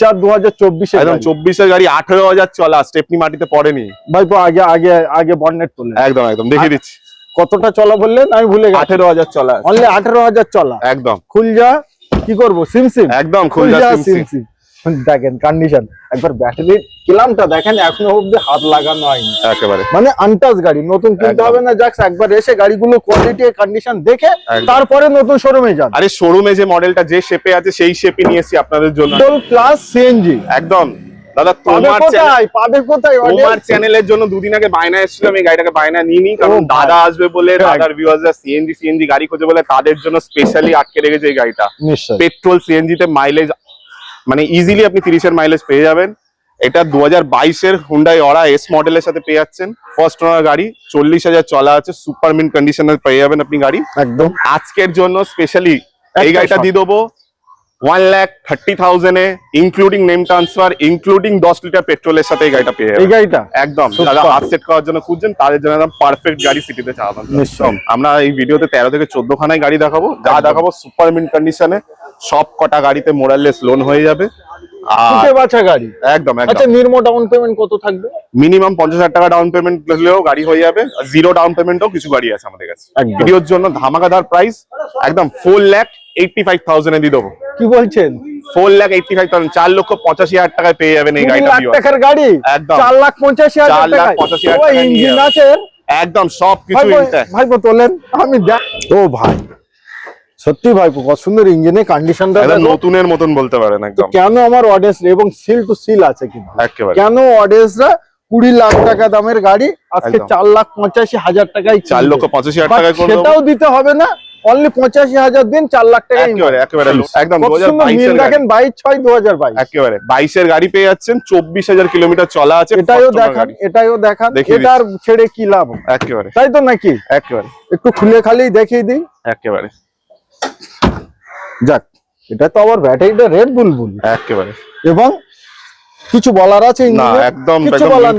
চার দু হাজার চব্বিশে একদম চব্বিশের গাড়ি আঠেরো হাজার চলা স্টেপনি মাটিতে পড়েনি। ভাইপো আগে আগে আগে তোলে একদম একদম দেখিয়ে দিচ্ছি। কতটা চলা বললেন আমি ভুলে গেছি। আঠেরো হাজার চলা অনলি আঠেরো হাজার চলা। একদম। খুল যা কি করব? সিম সিম? একদম খুলজা সিম সিম। দেখেন কন্ডিশন একবার ব্যাটারির কিলামটা দেখেন এখনও অব্দি হাত লাগানো হয়নি। একেবারে। মানে আনটাচ গাড়ি নতুন কিনতে। হবে না যাক একবার এসে গাড়িগুলো কোয়ালিটি কন্ডিশন দেখে তারপরে নতুন শোরুমে যান। আরে শোরুমে যে মডেলটা যে শেপে আছে সেই শেপই নিয়ে এসেছি আপনাদের জন্য। পেট্রোল প্লাস সিএনজি একদম। দাদা তোমার পাবে কোথায় তোমার চ্যানেলের জন্য দুদিন আগে বায়না এসেছিলাম এই গাড়িটাকে বায়না নিয়ে নি কারণ দাদা আসবে বলে হ্যাঁ। দাদার ভিউয়ার্সরা সিএনজি সিএনজি গাড়ি খোঁজে বলে তাদের জন্য স্পেশালি আটকে রেখেছে এই গাড়িটা। পেট্রোল সিএনজি তে মাইলেজ মানে ইজিলি আপনি তিরিশের মাইলেজ পেয়ে যাবেন। এটা দু হাজার বাইশের হুন্ডাই অরা এস মডেলের সাথে পেয়ে যাচ্ছেন। ফার্স্ট ওনার গাড়ি চল্লিশ হাজার চলা আছে সুপার মিন কন্ডিশনার পেয়ে যাবেন আপনি গাড়ি। একদম। আজকের জন্য স্পেশালি এই গাড়িটা দিয়ে দেবো। ওয়ান ল্যাক থার্টি থাউজেন্ডে ইনক্লুডিং নেম ট্রান্সফার ইনক্লুডিং দশ লিটার পেট্রোলের সাথে এই গাড়িটা পেয়ে এই গাড়িটা? একদম। যারা হাত সেট করার জন্য খুঁজছেন তাদের জন্য একদম পারফেক্ট গাড়ি সিটিতে চালাবেন। আমরা এই ভিডিওতে তেরো থেকে চোদ্দ খানায় গাড়ি দেখাবো। যা দেখাবো সুপার মিন কন্ডিশনে সব কটা গাড়িতে মোরাললেস লোন হয়ে যাবে। বাছা গাড়ি? একদম আচ্ছা নির্ম ডাউন পেমেন্ট কত থাকবে? মিনিমাম পঞ্চাশ হাজার টাকা ডাউন পেমেন্ট গাড়ি হয়ে যাবে জিরো ডাউন পেমেন্টও কিছু গাড়ি আছে আমাদের কাছে। ভিডিওর জন্য ধামাকাদার প্রাইস একদম four lakh eighty five thousand দিয়ে দেবো। কি বলছেন? ফোর এইটটি ফাইভ থাউজেন্ড চার লক্ষ পঁচাশি হাজার টাকায় পেয়ে যাবেন এই গাড়িটা গাড়ি? একদম। চার লাখ পঞ্চাশি হাজার চার লাখ পঁচাশি হাজার ইঞ্জিন আছে? একদম তোলেন। আমি ও ভাই। সত্যি ভাইপো কত সুন্দর ইঞ্জিনের কন্ডিশনটা নতুনের মতন বলতে পারেন একদম। কেন আমার অডিয়েন্স এবং সিল টু সিল আছে কিন্তু। কেন অডিয়েন্সরা কুড়ি লাখ টাকা দামের গাড়ি আজকে। চার লাখ পঁচাশি হাজার টাকায় চার। লক্ষ পঁচাশি হাজার করে সেটাও দিতে হবে না। অনলি পঁচাশি হাজার দিন চার লাখ টাকা একদম মিল দেখেন বাইশ ছয় দু হাজার বাইশ। একেবারে বাইশের গাড়ি পেয়ে যাচ্ছেন চব্বিশ হাজার কিলোমিটার চলা আছে এটাও first দেখান। এটাও দেখান এটার ছেড়ে কি লাভ? একেবারে। তাই তো নাকি? একেবারে। একটু খুলে খালি দেখিয়ে দিই। একেবারে। যাক এটা তো আবার ব্যাটারিটা রেড বুলবুল একেবারে। এবং কিছু বলার আছে না একদম কিছু বলার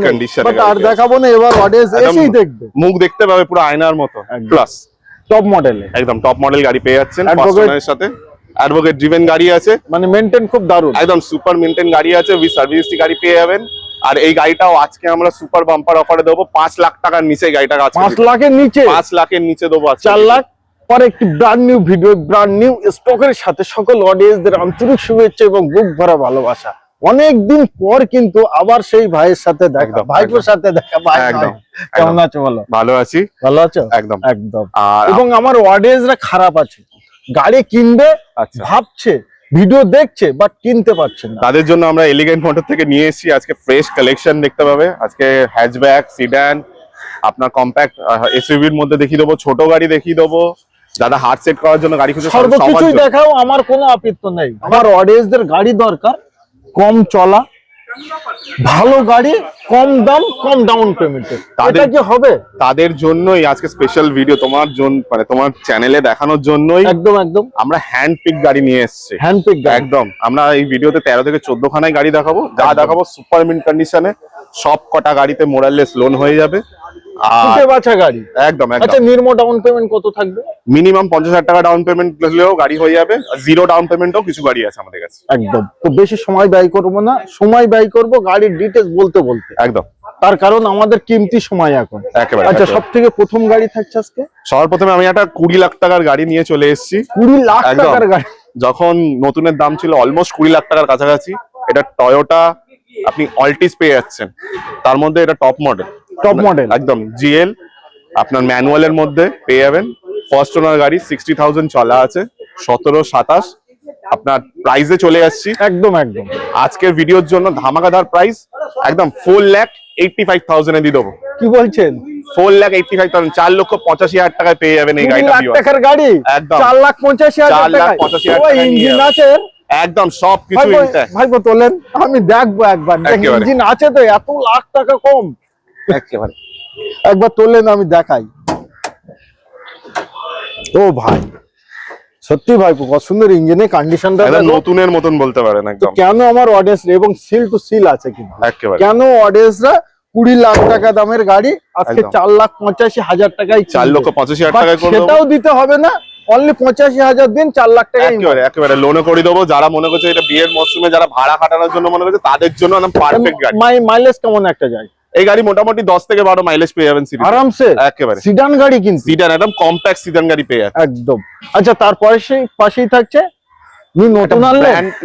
বাট আর দেখাবো না এবার অডিয়েন্স এসেই দেখবে। মুখ দেখতে পাবে পুরো আয়নার মতো প্লাস টপ মডেলে একদম টপ মডেল গাড়ি পেয়ে যাচ্ছেন ফার্স্ট সাথে। অ্যাডভোকেট ড্রিভেন গাড়ি আছে। মানে মেনটেন খুব দারুণ। একদম সুপার মেনটেন গাড়ি আছে উইথ সার্ভিস গাড়ি পেয়ে যাবেন। আর এই গাড়িটাও আজকে আমরা সুপার বাম্পার অফারে দেবো। পাঁচ লাখ টাকার নিচে গাড়িটা পাঁচ লাখের নিচে। পাঁচ লাখের নিচে দেবো চার লাখ পর একটি brand new video brand new স্টকের সাথে সকল অডিয়েন্সদের আন্তরিক শুভেচ্ছা এবং বুক ভরা ভালোবাসা। অনেক দিন পর কিন্তু আবার সেই ভাইয়ের সাথে দেখা ভাইপোর সাথে দেখা ভাই। কেমন আছো বলো ভালো আছি। ভালো আছো? একদম। একদম। এবং আমার অডিয়েন্সরা খারাপ আছে। গাড়ি কিনবে আচ্ছা। ভাবছে ভিডিও দেখছে বাট কিনতে পারছে না। তাদের জন্য আমরা এলিগেন্ট মোটর থেকে নিয়ে এসেছি। আজকে ফ্রেশ কালেকশন দেখতে পাবে। আজকে হ্যাচব্যাক সিডান আপনার কম্প্যাক্ট এসইউভির মধ্যে দেখিয়ে দেবো ছোট গাড়ি দেখিয়ে দেবো। দাদা হার্ট সেট করার জন্য গাড়ি খুঁজে সবার সর্বকিছুই দেখাও আমার কোনো আপত্তি নেই। আমার অডিয়েন্সদের গাড়ি দরকার কম চলা ভালো গাড়ি কম দাম কম ডাউন পেমেন্টে তাদের- এটা কি হবে? তাদের জন্যই আজকে স্পেশাল ভিডিও তোমার জন্য মানে তোমার চ্যানেলে দেখানোর জন্যই একদম একদম। আমরা হ্যান্ড পিক গাড়ি নিয়ে এসেছি। হ্যান্ডপিক গাড়ি। একদম। আমরা এই ভিডিওতে তেরো থেকে চোদ্দ খানায় গাড়ি দেখাবো। যা দেখাবো সুপার মিন কন্ডিশনে সব কটা গাড়িতে মোরাললেস লোন হয়ে যাবে। বাছা গাড়ি? একদম আচ্ছা নির্ম ডাউন পেমেন্ট কত থাকবে? মিনিমাম পঞ্চাশ হাজার টাকা ডাউন পেমেন্ট গাড়ি হয়ে যাবে জিরো ডাউন পেমেন্টও কিছু গাড়ি আছে আমাদের কাছে। একদম। তো বেশি সময় ব্যয় করব না সময় ব্যয় করব গাড়ির ডিটেলস বলতে বলতে। একদম। তার কারণ আমাদের কিমতি সময় এখন। একেবারে আচ্ছা সব থেকে প্রথম গাড়ি থাকছে আজকে? সবার প্রথমে আমি একটা কুড়ি লাখ টাকার গাড়ি নিয়ে চলে এসেছি। কুড়ি লাখ টাকার গাড়ি। যখন নতুনের দাম ছিল অলমোস্ট কুড়ি লাখ টাকার কাছাকাছি এটা টয়োটা আপনি অল্টিস পেয়ে যাচ্ছেন। তার মধ্যে এটা টপ মডেল টপ মডেল একদম জিএল আপনার ম্যানুয়ালের মধ্যে পেয়ে যাবেন। ফার্স্ট ওনার গাড়ি সিক্সটি থাউজেন্ড চলা আছে সতেরো সাতাশ। আপনার প্রাইসে চলে আসছি। একদম একদম। আজকের ভিডিওর জন্য ধামাকাদার প্রাইস একদম ফোর ল্যাক এইটটি ফাইভ থাউজেন্ডে দিয়ে দেবো। কি বলছেন? Four lakh eighty five thousand চার লক্ষ পঁচাশি হাজার টাকায় পেয়ে যাবেন এই গাড়িটা গাড়ি? একদম। চার লাখ পঞ্চাশি হাজার চার লাখ পঁচাশি হাজার ইঞ্জিন আছে? একদম সব কিছু ভাইপো intact। তোলেন। আমি দেখব একবার। ইঞ্জিন আছে তো এত লাখ টাকা কম। একেবারে। একবার তোলেন আমি দেখাই। ও ভাই সত্যি ভাইপো কত সুন্দর ইঞ্জিনের কন্ডিশনটা নতুনের মতন বলতে পারেন একদম। কেন আমার অডিয়েন্স এবং সিল টু সিল আছে কিন্তু? কেন অডিয়েন্সরা কুড়ি লাখ টাকা দামের গাড়ি আজকে চার লাখ পঁচাশি হাজার টাকায় চার লক্ষ পঁচাশি হাজার টাকায় সেটাও দিতে হবে না অনলি পঁচাশি হাজার দিন চার লাখ টাকা একেবারে একেবারে লোনে করে দেবো। যারা মনে করছে এটা বিয়ের মরশুমে যারা ভাড়া খাটানোর জন্য মনে করছে তাদের জন্য একদম পারফেক্ট গাড়ি। মাইলেজ কেমন একটা যায়? এই গাড়ি মোটামুটি দশ থেকে বারো মাইলেজ পেয়ে যাবেন আরামসে? একেবারে। সিডান গাড়ি কিন্তু। সিডান একদম কম্প্যাক্ট সিডান গাড়ি পেয়ে যাচ্ছে একদম। আচ্ছা তারপরে সেই পাশেই থাকছে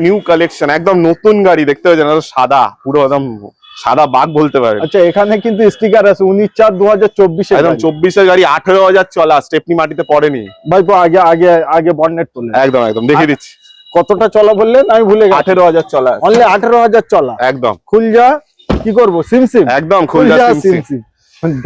নিউ কালেকশন একদম নতুন গাড়ি দেখতে পাচ্ছেন সাদা পুরো একদম সাদা বাঘ বলতে পারেন। আচ্ছা এখানে কিন্তু স্টিকার আছে উনিশ চার দু হাজার চব্বিশে একদম চব্বিশের গাড়ি আঠেরো হাজার চলা স্টেপনি মাটিতে পড়েনি। ভাইপো আগে আগে আগে তোলে একদম একদম দেখিয়ে দিচ্ছি। কতটা চলা বললেন আমি ভুলে গেছি। আঠেরো হাজার চলা অনলি আঠারো হাজার চলা। একদম। খুল যা কি করব? সিম সিম? একদম খুলজা সিম সিম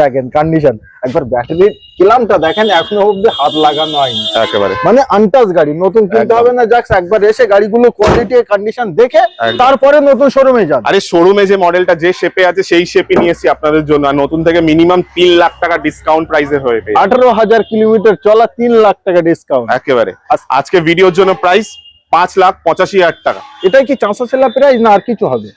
দেখেন কন্ডিশন একবার ব্যাটারির কিলামটা দেখেন এখনও অব্দি হাত লাগানো হয়নি। একেবারে। মানে আনটাচ গাড়ি নতুন কিনতে হবে না যাক একবার এসে গাড়িগুলো কোয়ালিটি কন্ডিশন দেখে তারপরে নতুন শোরুমে যান। আরে শোরুমে যে মডেলটা যে শেপে আছে সেই শেপে নিয়েছি আপনাদের জন্য। আর নতুন থেকে মিনিমাম তিন লাখ টাকা ডিসকাউন্ট প্রাইসে হয়ে পেয়ে। আঠারো হাজার কিলোমিটার চলা তিন লাখ টাকা ডিসকাউন্ট একেবারে। আজকে ভিডিওর জন্য প্রাইস পাঁচ লাখ পঁচাশি হাজার টাকা। এটাই কি চাঁচা সেলা প্রাইস না আর কিছু হবে?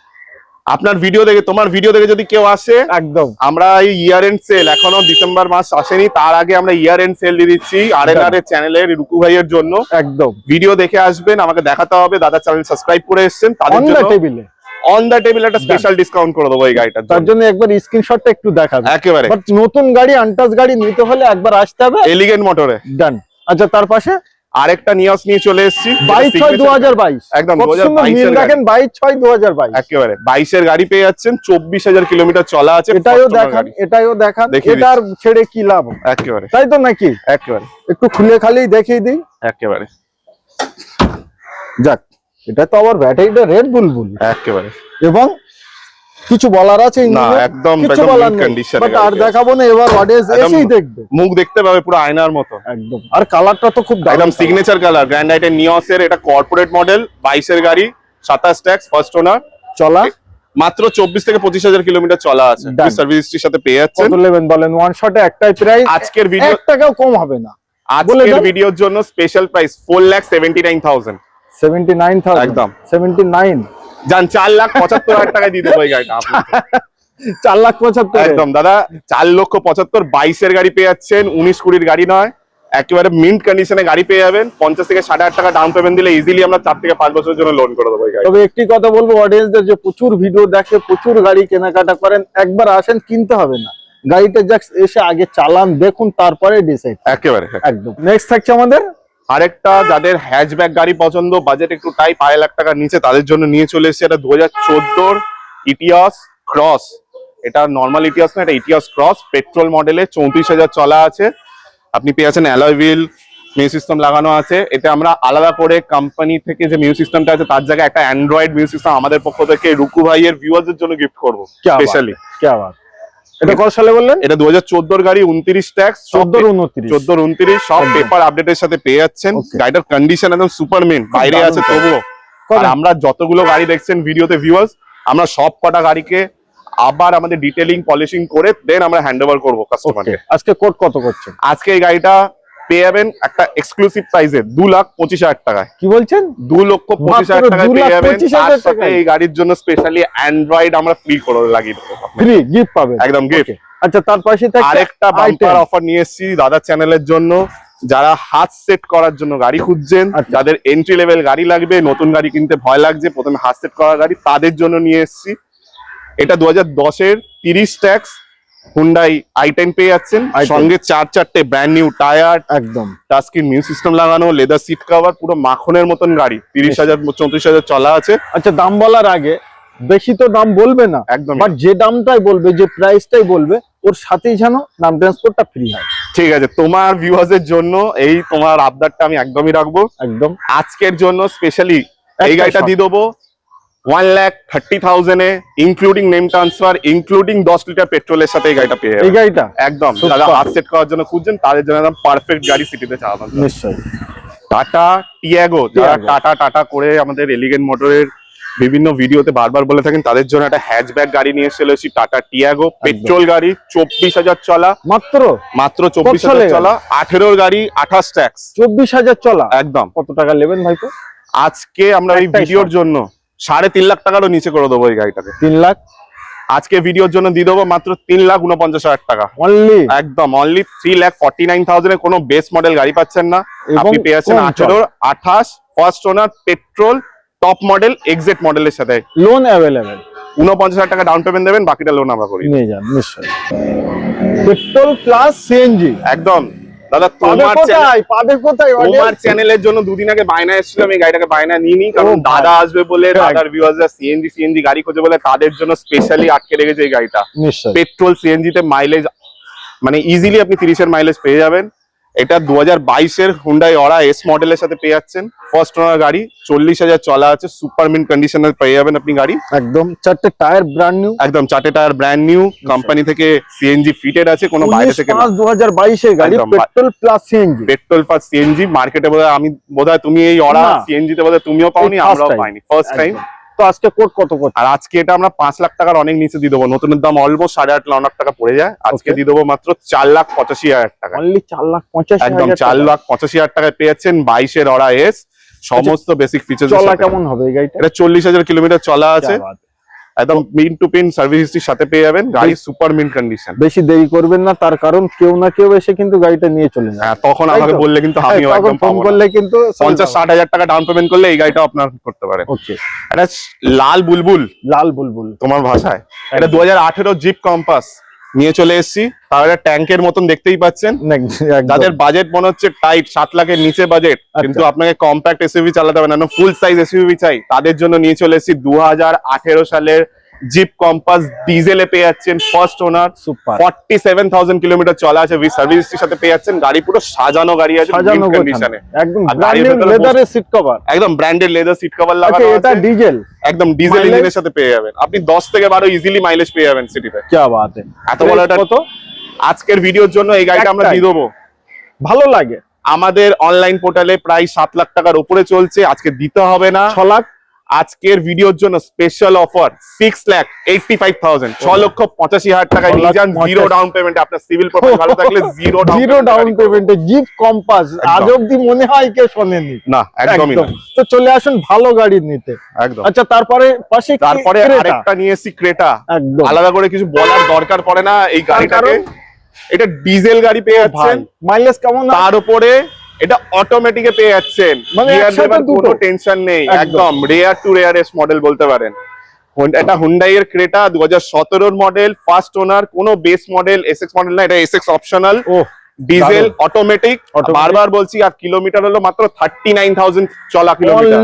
আপনার ভিডিও দেখে তোমার ভিডিও দেখে যদি কেউ আসে একদম। আমরা এই ইয়ার এন্ড সেল এখনও ডিসেম্বর মাস আসেনি তার আগে আমরা ইয়ার এন্ড সেল দিয়ে দিচ্ছি আর এন আর এর চ্যানেলের রুকু ভাইয়ের জন্য। একদম। ভিডিও দেখে আসবেন আমাকে দেখাতে হবে দাদা চ্যানেল সাবস্ক্রাইব করে এসেছেন তাদের জন্য টেবিলে অন দ্য টেবিল একটা স্পেশাল ডিসকাউন্ট করে দেবো এই গাড়িটার তার জন্য। একবার স্ক্রিনশটটা একটু দেখাবে একেবারে। বাট নতুন গাড়ি আনটাচ গাড়ি নিতে হলে একবার আসতে হবে। এলিগেন্ট মোটরে ডান আচ্ছা তার পাশে আরেকটা নিয়স নিয়ে চলে এসেছি। বাইশ ছয় দু হাজার বাইশ। একদম কত সুন্দর 2022 মিল এর দেখেন বাইশ ছয় দু হাজার বাইশ। একেবারে বাইশের গাড়ি পেয়ে যাচ্ছেন চব্বিশ হাজার কিলোমিটার চলা আছে এটাইও দেখান। এটাইও দেখান এটার ছেড়ে কি লাভ? একেবারে। তাই তো নাকি? একেবারে। একটু খুলে খালি দেখিয়ে দিই। একেবারে। যাক এটা তো আবার ব্যাটারিটা রেড বুলবুল একেবারে। এবং কিছু বলার আছে না একদম একদম কন্ডিশন বাট আর দেখাবো না এবার অডিয়েন্স এসেই দেখবে। মুখ দেখতে পাবে পুরো আয়নার মতো। একদম। আর কালারটা তো খুব একদম signature colour grand i ten নিয়সের এটা কর্পোরেট মডেল বাইশের গাড়ি সাতাশ ট্যাক্স ফার্স্ট ওনার চলা? মাত্র চব্বিশ থেকে পঁচিশ হাজার কিলোমিটার চলা আছে. সার্ভিস হিস্ট্রির সাথে পেয়ে যাচ্ছেন। নেবেন বলেন? ওয়ান শটে একটাই প্রাইস আজকের ভিডিও টাকাও কম হবে না। আজকের ভিডিওর জন্য special price four lakh seventy nine thousand seventy nine thousand একদম। সেভেন্টি নাইন যান চার লাখ পঁচাত্তর হাজার টাকায় দিয়ে দেবো এই গাড়িটা চার লাখ পঁচাত্তর। একদম দাদা চার লক্ষ পঁচাত্তর বাইশের গাড়ি পেয়ে যাচ্ছেন উনিশ কুড়ির গাড়ি নয় একেবারে মিন্ট কন্ডিশনে গাড়ি পেয়ে যাবেন পঞ্চাশ থেকে ষাট হাজার টাকা ডাউন পেমেন্ট দিলে ইজিলি আমরা চার থেকে পাঁচ বছরের জন্য লোন করে দেবো তবে একটি কথা বলব অডিয়েন্সদের যে প্রচুর ভিডিও দেখে প্রচুর গাড়ি কেনাকাটা করেন একবার আসেন কিনতে হবে না। গাড়িটা জাস্ট এসে আগে চালান দেখুন তারপরে ডিসাইড একেবারে একদম। নেক্সট থাকছে আমাদের আরেকটা যাদের হ্যাচব্যাক গাড়ি পছন্দ বাজেট একটু টাই আড়াই লাখ টাকার নিচে তাদের জন্য নিয়ে চলে এসেছে এটা দু হাজার চোদ্দোর ইতিহাস ক্রস এটা নর্মাল ইতিহাস না এটা ইতিহাস ক্রস পেট্রোল মডেলে চৌত্রিশ হাজার চলা আছে। আপনি পেয়ে আছেন অ্যালয়ভিল মিউ সিস্টেম লাগানো আছে। এতে আমরা আলাদা করে কোম্পানি থেকে যে মিউ সিস্টেমটা আছে তার জায়গায় একটা অ্যান্ড্রয়েড মিউ সিস্টেম আমাদের পক্ষ থেকে রুকু ভাইয়ের ভিউয়ার্সের জন্য গিফট করব স্পেশালি কে আবার এটা কত সালে বললেন? এটা দু হাজার চোদ্দোর গাড়ি উনত্রিশ ট্যাক্স চোদ্দোর উনত্রিশ। চোদ্দোর উনত্রিশ সব একদম। পেপার আপডেটের সাথে পেয়ে যাচ্ছেন. গাড়িটার কন্ডিশন একদম সুপারমেন বাইরে আছে তবুও। আর আমরা যতগুলো গাড়ি দেখছেন ভিডিওতে ভিউয়ার্স আমরা সব কটা গাড়িকে আবার আমাদের ডিটেলিং পলিশিং করে দেন আমরা হ্যান্ড ওভার করব কাস্টমারকে আজকে কোড কত করছেন? আজকে এই গাড়িটা পেয়ে যাবেন একটা এক্সক্লুসিভ প্রাইসে দু লাখ পঁচিশ হাজার টাকায়। কি বলছেন? দু লক্ষ পঁচিশ হাজার টাকায় পেয়ে যাবেন তার সাথে এই গাড়ির জন্য স্পেশালি অ্যান্ড্রয়েড আমরা ফ্রি করে লাগিয়ে দেবো। ফ্রি গিফট পাবেন। একদম। Okay. আচ্ছা তার পাশে আরেকটা বাম্পার অফার নিয়ে এসেছি দাদার চ্যানেলের জন্য। যারা হাত সেট করার জন্য গাড়ি খুঁজছেন আচ্ছা। যাদের এন্ট্রি লেভেল গাড়ি লাগবে নতুন গাড়ি কিনতে ভয় লাগছে প্রথমে হাত সেট করা গাড়ি তাদের জন্য নিয়ে এসেছি। এটা দু হাজার দশের তিরিশ ট্যাক্স হুন্ডাই আই টেন পেয়ে যাচ্ছেন। i10 সঙ্গে চার চারটে ব্র্যান্ড নিউ টায়ার একদম। টাস্কিন মিউ সিস্টেম লাগানো লেদার সিট কভার পুরো মাখনের মতন গাড়ি। তিরিশ হাজার চৌত্রিশ হাজার চলা আছে। আচ্ছা দাম বলার আগে বেশি তো দাম বলবে না একদম বাট যে দামটাই বলবে যে প্রাইসটাই বলবে ওর সাথেই যেন নাম ট্রান্সপোর্টটা ফ্রি হয়। ঠিক আছে তোমার ভিউয়ার্সের জন্য এই তোমার আবদারটা আমি একদমই রাখব। একদম। আজকের জন্য স্পেশালি এই গাড়িটা দিয়ে দেবো। ওয়ান ল্যাক থার্টি থাউজেন্ডে ইনক্লুডিং নেম ট্রান্সফার ইনক্লুডিং দশ লিটার পেট্রোলের সাথে এই গাড়িটা পেয়ে এই গাড়িটা? একদম. যারা হাত সেট করার জন্য খুঁজছেন তাদের জন্য একদম পারফেক্ট গাড়ি সিটিতে চালাবেন নিশ্চয়ই। টাটা টিয়াগো যারা টাটা টাটা করে আমাদের এলিগেন্ট মোটরের বিভিন্ন ভিডিওতে বারবার বলে থাকেন তাদের জন্য একটা হ্যাচব্যাক গাড়ি নিয়ে চলেছি টাটা টিয়াগো পেট্রোল গাড়ি চব্বিশ হাজার চলা। মাত্র? মাত্র চব্বিশ হাজার চলা আঠেরোর গাড়ি আঠাশ ট্যাক্স চব্বিশ হাজার চলা? একদম। কত টাকা নেবেন ভাইপো আজকে আমরা এই ভিডিওর জন্য সাড়ে তিন লাখ টাকারও নিচে করে দেবো এই গাড়িটাকে। তিন লাখ? আজকে ভিডিওর জন্য দিয়ে দেবো মাত্র তিন লাখ উনপঞ্চাশ হাজার টাকা। অনলি একদম only three lakh forty nine thousand কোনো বেস্ট মডেল গাড়ি পাচ্ছেন না। আপনি পেয়ে যাচ্ছেন কম আঠেরো আঠাশ first owner petrol top model Xcent মডেলের সাথে। লোন অ্যাভেলেবেল উনপঞ্চাশ হাজার টাকা ডাউন পেমেন্ট দেবেন বাকিটা লোন আমরা করি। নিয়ে যান নিশ্চয়ই। পেট্রোল প্লাস সিএনজি একদম। দাদা পাবে তোমার পাবে কোথায় তোমার চ্যানেলের জন্য দুদিন আগে বায়না এসেছিলাম এই গাড়িটাকে বায়না কারণ দাদা আসবে বলে দাদার ভিউয়ার্সরা সিএনজি সিএনজি গাড়ি খোঁজে বলে তাদের জন্য স্পেশালি আটকে রেখেছে এই গাড়িটা। পেট্রোল সিএনজি তে মাইলেজ মানে ইজিলি আপনি তিরিশের মাইলেজ পেয়ে যাবেন। এটা দু হাজার বাইশের হুন্ডাই অরা এস মডেলের সাথে পেয়ে যাচ্ছেন। ফার্স্ট ওনার গাড়ি চল্লিশ হাজার চলা আছে সুপার মিন কন্ডিশনে পেয়ে যাবেন আপনি গাড়ি। একদম চারটে টায়ার ব্র্যান্ড নিউ একদম চারটে টায়ার ব্র্যান্ড নিউ কোম্পানি থেকে সিএনজি ফিটেড আছে কোনো বাইরে থেকে দু হাজার বাইশের গাড়ি petrol plus CNG petrol plus CNG মার্কেটে বোধহয় আমি বোধহয় তুমি এই অরা। সিএনজি তে বোধহয় তুমিও পাওনি আমরাও পাইনি ফার্স্ট টাইম তো আজকে কোট কত করছে আর আজকে এটা আমরা পাঁচ লাখ টাকার অনেক নিচে দিয়ে দেবো। নতুনের দাম অলমোস্ট সাড়ে আট লাখ টাকা পড়ে যায়। আজকে দিয়ে দেবো মাত্র চার লাখ পঁচাশি হাজার টাকা। অনলি চার লাখ পঁচাশি একদম চার লাখ পঁচাশি হাজার টাকায় পেয়েছেন বাইশের অরা এস। সমস্ত বেসিক ফিচার চলা কেমন হবে এই গাড়িটা? এটা চল্লিশ হাজার কিলোমিটার চলা আছে। একদম পিন টু পিন সার্ভিস হিস্ট্রির সাথে পেয়ে যাবেন গাড়ি সুপার মিন কন্ডিশন বেশি দেরি করবেন না তার কারণ কেউ না কেউ এসে কিন্তু গাড়িটা নিয়ে চলে যায় হ্যাঁ তখন আমাকে বললে কিন্তু আমিও একদম ফোন করলে কিন্তু পঞ্চাশ ষাট হাজার টাকা ডাউন পেমেন্ট করলে এই গাড়িটা আপনার করতে পারে ওকে। এটা লাল বুলবুল। লাল বুলবুল। তোমার ভাষায়। এটা দু হাজার আঠেরো জিপ কম্পাস নিয়ে চলে এসেছি। তার একটা ট্যাঙ্কের মতন দেখতেই পাচ্ছেন। যাদের বাজেট মনে হচ্ছে টাইট সাত লাখের নিচে বাজেট কিন্তু আপনাকে কম্প্যাক্ট এসইউভি চালাতে হবে না। ফুল সাইজ এসইউভি চাই। তাদের জন্য নিয়ে চলে এসেছি দু হাজার আঠেরো সালের জিপ কম্পাস ডিজেলে পেয়ে যাচ্ছেন first owner super forty seven thousand kilometre চলা আছে উইথ সার্ভিস সাথে পেয়ে যাচ্ছেন। গাড়ি পুরো সাজানো গাড়ি আছে সাজানো কন্ডিশনে একদম লেদারের সিট কভার একদম ব্র্যান্ডেড লেদার সিট কভার আচ্ছা লাগানো এটা ডিজেল একদম ডিজেল? ইঞ্জিনের সাথে পেয়ে যাবেন। আপনি দশ থেকে বারো ইজিলি মাইলেজ পেয়ে যাবেন সিটিতে কি বাত। এত বড় একটা কত? আজকের ভিডিওর জন্য এই গাড়িটা আমরা দিয়ে দেবো। ভালো লাগে। আমাদের অনলাইন পোর্টালে প্রায় সাত লাখ টাকার উপরে চলছে আজকে দিতে হবে না। ছ লাখ? আজকের ভিডিওর জন্য special offer six lakh eighty five thousand ছ লক্ষ পঁচাশি হাজার টাকায় ছ নিয়ে যান জিরো ডাউন পেমেন্ট আপনার সিভিল প্রোফাইল ভালো থাকলে জিরো জিরো ডাউন পেমেন্টে জিপ কম্পাস। আজ অব্দি মনে হয় কেউ শোনেনি। না একদমই তো চলে আসুন ভালো গাড়ি নিতে। একদম। আচ্ছা তারপরে পাশে তারপরে। আরেকটা নিয়ে এসেছি ক্রেটা একদম। আলাদা করে কিছু বলার দরকার পড়ে না এই গাড়িটাকে? এটা ডিজেল গাড়ি পেয়ে যাচ্ছেন। মাইলেজ কেমন? তার উপরে এটা অটোমেটিকে পেয়ে যাচ্ছেন। মানে কোনো? টেনশন নেই। একদম। Rare to rare S model বলতে পারেন। এটা হুন্ডাই এর ক্রেটা দু হাজার মডেল ফার্স্ট ওনার কোনো বেস মডেল এসএক্স মডেল না এটা এসএক্স অপশনাল ডিজেল অটোমেটিক বারবার বলছি আর কিলোমিটার হলো মাত্র থার্টি নাইন থাউজেন্ড চলা কিলোমিটার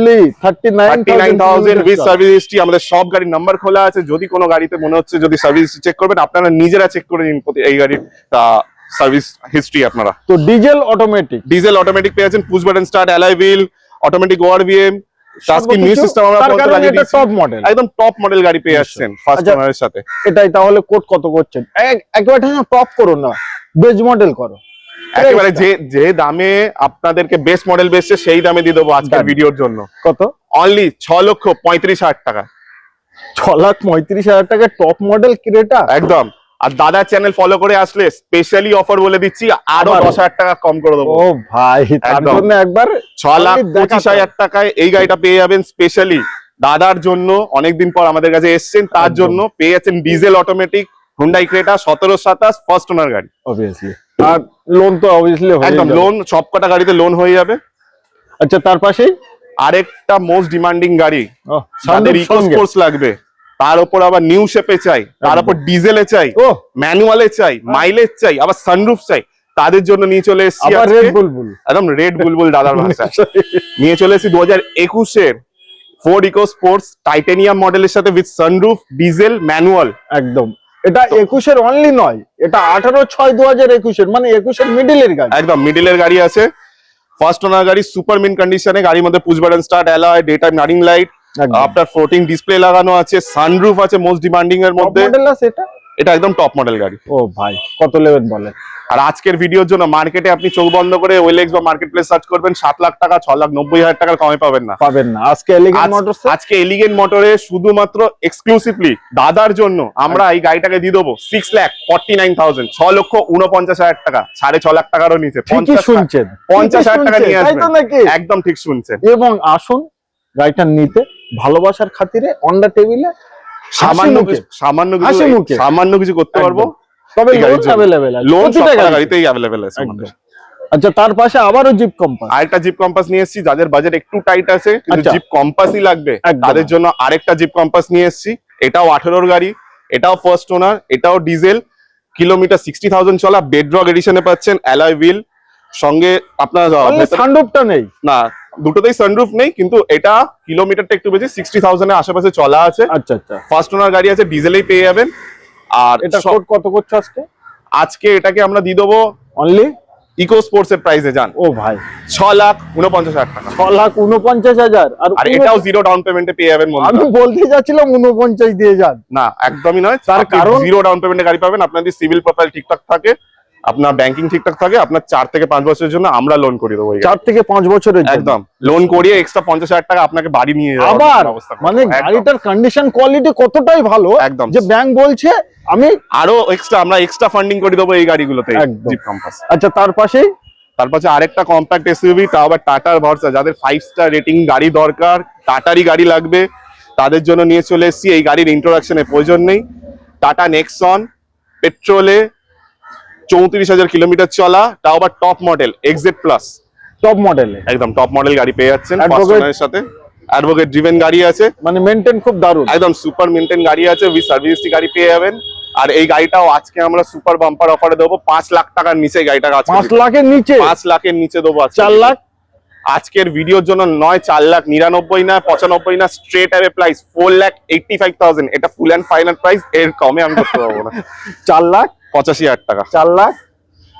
উইথ সার্ভিস হিস্ট্রি আমাদের সব গাড়ির নাম্বার খোলা আছে। যদি কোনো গাড়িতে মনে হচ্ছে যদি সার্ভিস চেক করবেন আপনারা নিজেরা চেক করে নিন এই গাড়ির সার্ভিস হিস্ট্রি আপনারা। তো ডিজেল অটোমেটিক। ডিজেল অটোমেটিক পেয়ে যাচ্ছেন push button start alloy wheel automatic O R VM touchscreen mu system আমরা বলতে লাগিয়ে এটা টপ মডেল একদম টপ মডেল গাড়ি পেয়ে যাচ্ছেন ফার্স্ট আচ্ছা। ওনারের সাথে। এটাই তাহলে কোড কত করছেন? এক- একেবারে টপ করো না বেজ মডেল করো। একেবারে যে যে দামে আপনাদেরকে বেস্ট মডেল বেসছে সেই দামে দিয়ে দেবো আজকের ভিডিওর জন্য। কত? অনলি ছ লক্ষ পঁয়ত্রিশ হাজার টাকা। ছ লাখ পঁয়ত্রিশ হাজার টাকা টপ মডেল ক্রেটা একদম। আর দাদার চ্যানেল ফলো করে আসলে স্পেশালি অফার বলে দিচ্ছি আরও? দশ হাজার টাকা কম করে দেবো। ও ভাই একবার ছ লাখ পঁচিশ হাজার টাকায় এই গাড়িটা পেয়ে যাবেন স্পেশালি দাদার জন্য অনেকদিন পর আমাদের কাছে এসছেন তার জন্য পেয়ে যাচ্ছেন ডিজেল অটোমেটিক হুন্ডাই ক্রেটা সতেরো সাতাশ ফার্স্ট ওনার গাড়ি। অবভিয়াসলি আর লোন তো অবভিয়াসলি একদম লোন সব কটা গাড়িতে লোন হয়ে যাবে। আচ্ছা তার পাশেই? আরেকটা মোস্ট ডিমান্ডিং গাড়ি। ও, যাদের ইকো স্পোর্টস লাগবে। তার উপর আবার নিউ শেপে চাই তার। উপর ডিজেলে চাই ও ম্যানুয়ালে চাই মাইলেজ চাই আবার সানরুফ চাই তাদের জন্য নিয়ে চলে এসেছি রেড বুলবুল একদম রেড বুলবুল দাদার ভাষায়। নিয়ে চলে এসেছি দু হাজার একুশের ফোর্ড ইকো স্পোর্টস টাইটেনিয়াম মডেলের সাথে উইথ সানরুফ ডিজেল ম্যানুয়াল একদম। এটা একুশের অনলি নয় এটা আঠারো ছয় দু হাজার একুশের মানে একুশের মিডিলের গাড়ি। একদম মিডিলের গাড়ি আছে। ফার্স্ট ওনার গাড়ি সুপার মিন কন্ডিশনে গাড়ির মধ্যে push button start alloy day time running light আপনার ফ্লোটিং ডিসপ্লে লাগানো আছে সানরুফ আছে মোস্ট ডিমান্ডিং এর মধ্যে। আছে এটা এটা একদম টপ মডেল গাড়ি। ও ভাই কত নেবেন বলেন আর আজকের ভিডিওর জন্য মার্কেটে আপনি চোখ বন্ধ করে ওয়েলেক্স বা মার্কেট প্লেস সার্চ করবেন সাত লাখ টাকা ছ লাখ নব্বই হাজার টাকার কমে পাবেন না। পাবেন না। আজকে এলিগেন্ট মোটরস আজকে এলিগেন্ট মোটরে শুধুমাত্র এক্সক্লুসিভলি দাদার জন্য আমরা এই গাড়িটাকে দিয়ে দেবো six lakh forty nine thousand ছ লক্ষ উনপঞ্চাশ হাজার টাকা সাড়ে ছ লাখ টাকারও নিচে পঞ্চাশ শুনছেন। পঞ্চাশ হাজার টাকা নিয়ে আসবেন। একদম ঠিক শুনছেন। এবং আসুন গাড়িটা নিতে। ভালোবাসার খাতিরে অন্ডা টেবিলে সামান্য সামান্য কিছু সামান্য কিছু করতে পারব। তবে লোন আছে। লোন প্রতিটা গাড়িতেই অ্যাভেলেবেল আছে আচ্ছা তার পাশে আবারও জিপ কম্পাস আরেকটা জিপ কম্পাস নিয়ে এসেছি যাদের বাজেট একটু টাইট আছে কিন্তু আচ্ছা। জিপ কম্পাসই লাগবে। একদম। তাদের জন্য আরেকটা জিপ কম্পাস নিয়ে এসেছি। এটাও আঠেরোর গাড়ি এটাও ফার্স্ট ওনার এটাও ডিজেল কিলোমিটার সিক্সটি থাউজেন্ড চলা বেডরক এডিশনে পাচ্ছেন অ্যালয় হুইল সঙ্গে আপনার সানরুফটা নেই। না দুটোতেই সানরুফ নেই কিন্তু এটা কিলোমিটারটা একটু বেশি সিক্সটি থাউজেন্ডের আশেপাশে চলা আছে। আচ্ছা আচ্ছা। ফার্স্ট ওনার গাড়ি আছে ডিজেলেই পেয়ে যাবেন। আর এটা কোড কত করছ আজকে? আজকে এটাকে আমরা দিয়ে দেবো অনলি ইকো স্পোর্টস এর প্রাইসে যান ও ভাই। ছ লাখ উনপঞ্চাশ হাজার টাকা। ছ লাখ উনপঞ্চাশ হাজার। আর এটাও জিরো ডাউন পেমেন্টে পেয়ে যাবেন। আমি বলতে যাচ্ছিলাম উনপঞ্চাশ দিয়ে যান। না একদমই নয়। তার কারণ কারণ- জিরো ডাউন পেমেন্টে গাড়ি পাবেন আপনার যদি সিভিল প্রোফাইল ঠিকঠাক থাকে। আপনার ব্যাংকিং ঠিকঠাক থাকে আপনার চার থেকে পাঁচ বছরের জন্য আমরা লোন করে দেবো এই চার থেকে পাঁচ বছরের একদম। লোন করিয়ে এক্সট্রা পঞ্চাশ হাজার টাকা আপনাকে বাড়ি নিয়ে আবার? মানে গাড়িটার কন্ডিশন কোয়ালিটি কতটাই ভালো একদম। যে ব্যাংক বলছে আমি আরও এক্সট্রা আমরা এক্সট্রা ফান্ডিং করে দেবো এই গাড়িগুলোতে আচ্ছা তার পাশেই? তারপর হচ্ছে আরেকটা কম্প্যাক্ট এসইউভি তাও আবার টাটার ভরসা যাদের ফাইভ স্টার রেটিং গাড়ি দরকার টাটারই গাড়ি লাগবে। তাদের জন্য নিয়ে চলে এসেছি। এই গাড়ির ইন্ট্রোডাকশনের প্রয়োজন নেই। টাটা নেক্সন পেট্রোলে চৌত্রিশ হাজার কিলোমিটার চলা তাও আবার top model Xcent plus top মডেলে একদম টপ মডেল গাড়ি পেয়ে যাচ্ছেন সাথে। অ্যাডভোকেট ড্রিভেন গাড়ি আছে। মানে মেনটেন খুব দারুণ। একদম সুপার মেনটেন গাড়ি আছে উইথ সার্ভিস গাড়ি পেয়ে যাবেন। আর এই গাড়িটাও আজকে আমরা সুপার বাম্পার অফারে দেবো। পাঁচ লাখ টাকার নিচে গাড়িটা পাঁচ লাখের নিচে? পাঁচ লাখের নিচে দেবো চার লাখ? আজকের ভিডিওর জন্য নয় চার লাখ নিরানব্বই না পঁচানব্বই না straight away price four lakh eighty five thousand এটা ফুল অ্যান্ড ফাইনাল প্রাইস এর কমে আমি করতে পারব না। চার লাখ? পঁচাশি হাজার টাকা। চার লাখ?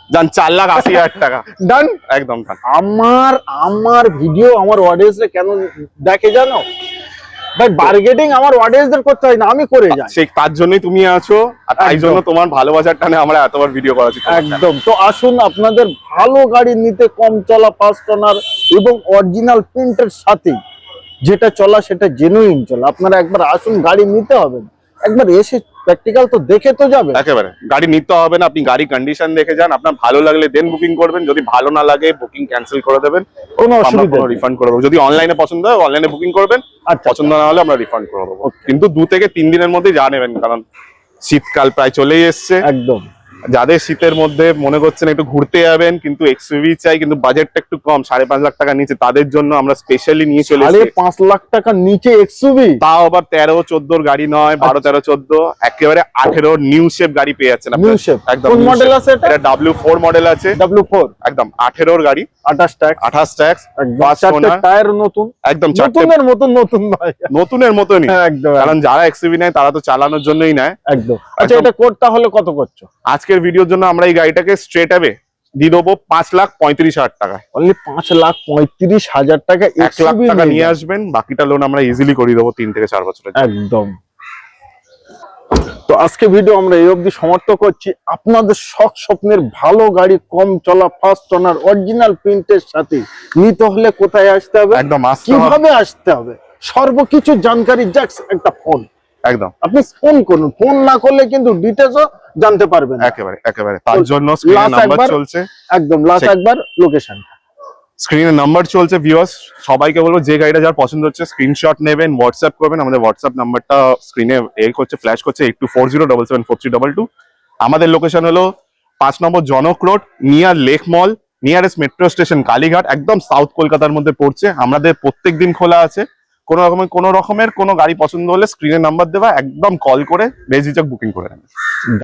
যান চার লাখ আশি হাজার টাকা। ডান একদম ডান। আমার আমার ভিডিও আমার অডিয়েন্সে কেন দেখে জানো? ভাই বার্গেটিং আমার অডিয়েন্সদের করতে হয় না আমি করে যাই। সেই তার জন্যই তুমি আছো আর তাই জন্য তোমার ভালোবাসার টানে আমরা এতবার ভিডিও করাচ্ছি একদম। তো আসুন আপনাদের ভালো গাড়ি নিতে কম চলা ফার্স্ট ওনার এবং অরিজিনাল প্রিন্টের সাথে যেটা চলা সেটা জেনুইন চলা। আপনারা একবার আসুন গাড়ি নিতে হবে। না। একবার এসে প্র্যাকটিক্যাল তো দেখে তো যাবে। একেবারে। গাড়ি নিতে হবে না আপনি গাড়ি কন্ডিশন দেখে যান আপনার ভালো লাগলে দেন বুকিং করবেন যদি ভালো না লাগে বুকিং ক্যান্সেল করে দেবেন। কোনো অসুবিধা নেই। রিফান্ড করে দেবো যদি অনলাইনে পছন্দ হয় অনলাইনে বুকিং করবেন আর পছন্দ না হলে আমরা রিফান্ড করে দেবো। কিন্তু দু থেকে তিন দিনের মধ্যে যা নেবেন কারণ শীতকাল প্রায় চলেই এসছে। একদম। যাদের শীতের মধ্যে মনে করছেন একটু ঘুরতে যাবেন কিন্তু চাই কিন্তু বাজেটটা একটু কম সাড়ে পাঁচ লাখ টাকা নিচে তাদের জন্য আমরা স্পেশালি নিয়ে চলে সাড়ে পাঁচ লাখ টাকার নিচে তাও আবার তেরো চোদ্দোর গাড়ি নয় বারো তেরো চোদ্দ একেবারে আঠেরো নিউ শেপ গাড়ি পেয়ে যাচ্ছেন নিউ শেপ একদম মডেল আছে এটা? এটা ডাব্লিউ ফোর মডেল আছে। ডাব্লিউ ফোর একদম আঠেরোর গাড়ি। আঠাশ ট্যাক্স আঠাশ ট্যাক্স। টায়ার নতুন। একদম নতুনের মতন নতুন ভাই নতুনের মতনই। হ্যাঁ, একদম কারণ যারা নেয় তারা তো চালানোর জন্যই নেয়। একদম। আচ্ছা এটা কোড তাহলে কত করছ? আজকের ভিডিওর জন্য আমরা এই গাড়িটাকে স্ট্রেট অ্যাবে দিয়ে দেবো পাঁচ লাখ পঁয়ত্রিশ হাজার টাকা। অনলি পাঁচ লাখ পঁয়ত্রিশ হাজার টাকা এক লাখ টাকা নিয়ে আসবেন বাকিটা লোন আমরা ইজিলি করে দেবো তিন থেকে চার বছরের একদম। তো আজকে ভিডিও আমরা এই অবধি সমাপ্ত করছি। আপনাদের শখ স্বপ্নের ভালো গাড়ি কম চলা ফার্স্ট ওনার অরিজিনাল প্রিন্টের সাথে নিতে হলে কোথায় আসতে হবে? একদম আসতে হবে। কীভাবে আসতে হবে? সর্বকিছু জানকারি জাস্ট একটা ফোন একদম। আপনি ফোন করুন। ফোন না করলে কিন্তু ডিটেলসও জানতে পারবেন। একেবারে একেবারে। তার জন্য স্ক্রিনে নাম্বার চলছে। একদম লাস্ট একবার লোকেশন স্ক্রিনে নাম্বার চলছে ভিউয়ার্স সবাইকে বলব যে গাড়িটা যার পছন্দ হচ্ছে স্ক্রিনশট নেবেন হোয়াটসঅ্যাপ করবেন। আমাদের হোয়াটসঅ্যাপ নাম্বারটা স্ক্রিনে এ করছে ফ্ল্যাশ করছে eight two four zero double seven four three double two আমাদের লোকেশন হলো পাঁচ number Janak road near Lake Mall nearest metro station Kalighat. একদম সাউথ কলকাতার মধ্যে পড়ছে। আমাদের প্রত্যেক দিন খোলা আছে। কোনো রকমের কোনো রকমের কোনো গাড়ি পছন্দ হলে স্ক্রিনে নাম্বার দেওয়া একদম কল করে বেজিচক বুকিং করে নেবেন